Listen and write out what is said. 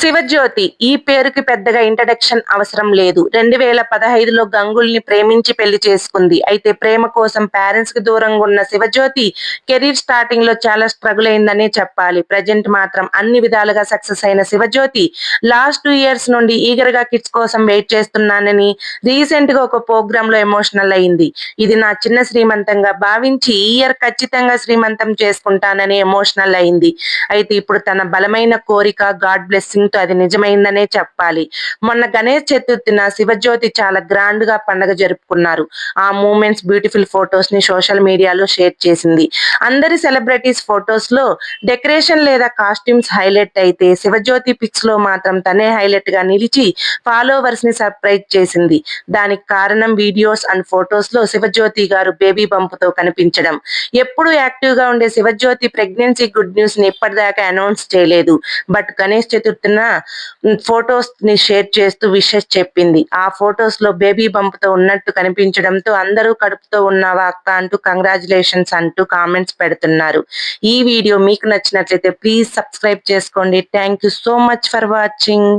శివజ్యోతి ఈ పేరుకి పెద్దగా ఇంట్రడక్షన్ అవసరం లేదు. రెండు వేల పదహైదులో గంగుల్ని ప్రేమించి పెళ్ళి చేసుకుంది. అయితే ప్రేమ కోసం పేరెంట్స్కి దూరంగా ఉన్న శివజ్యోతి కెరీర్ స్టార్టింగ్లో చాలా స్ట్రగుల్ అయిందనే చెప్పాలి. ప్రజెంట్ మాత్రం అన్ని విధాలుగా సక్సెస్ అయిన శివజ్యోతి లాస్ట్ టూ ఇయర్స్ నుండి ఈగర్గా కిడ్స్ కోసం వెయిట్ చేస్తున్నానని రీసెంట్గా ఒక ప్రోగ్రామ్లో ఎమోషనల్ అయింది. ఇది నా చిన్న శ్రీమంతంగా భావించి ఈ ఇయర్ ఖచ్చితంగా శ్రీమంతం చేసుకుంటానని ఎమోషనల్ అయింది. అయితే ఇప్పుడు తన బలమైన కోరిక గాడ్ బ్లెస్సింగ్ దీంతో అది నిజమైందనే చెప్పాలి. మొన్న గణేష్ చతుర్థిన శివజ్యోతి చాలా గ్రాండ్గా పండగ జరుపుకున్నారు. ఆ మూమెంట్స్ బ్యూటిఫుల్ ఫొటోస్ని సోషల్ మీడియాలో షేర్ చేసింది. అందరి సెలబ్రిటీస్ ఫొటోస్లో డెకరేషన్ లేదా కాస్ట్యూమ్స్ హైలైట్ అయితే శివజ్యోతి పిక్స్లో మాత్రం తనే హైలైట్గా నిలిచి ఫాలోవర్స్ని సర్ప్రైజ్ చేసింది. దానికి కారణం వీడియోస్ అండ్ ఫొటోస్లో శివజ్యోతి గారు బేబీ బంప్తో కనిపించడం. ఎప్పుడు యాక్టివ్గా ఉండే శివజ్యోతి ప్రెగ్నెన్సీ గుడ్ న్యూస్ని ఇప్పటిదాకా అనౌన్స్ చేయలేదు. బట్ గణేష్ చతుర్థిన ఫొటోస్ని షేర్ చేస్తూ విషెస్ చెప్పింది. ఆ ఫొటోస్లో బేబీ బంప్తో ఉన్నట్టు కనిపించడంతో అందరూ కడుపుతో ఉన్నావా అక్క అంటూ కంగ్రాచులేషన్స్ అంటూ కామెంట్స్ పెడుతున్నారు. ఈ వీడియో మీకు నచ్చినట్లయితే ప్లీజ్ సబ్స్క్రైబ్ చేసుకోండి. Thank you so much for watching.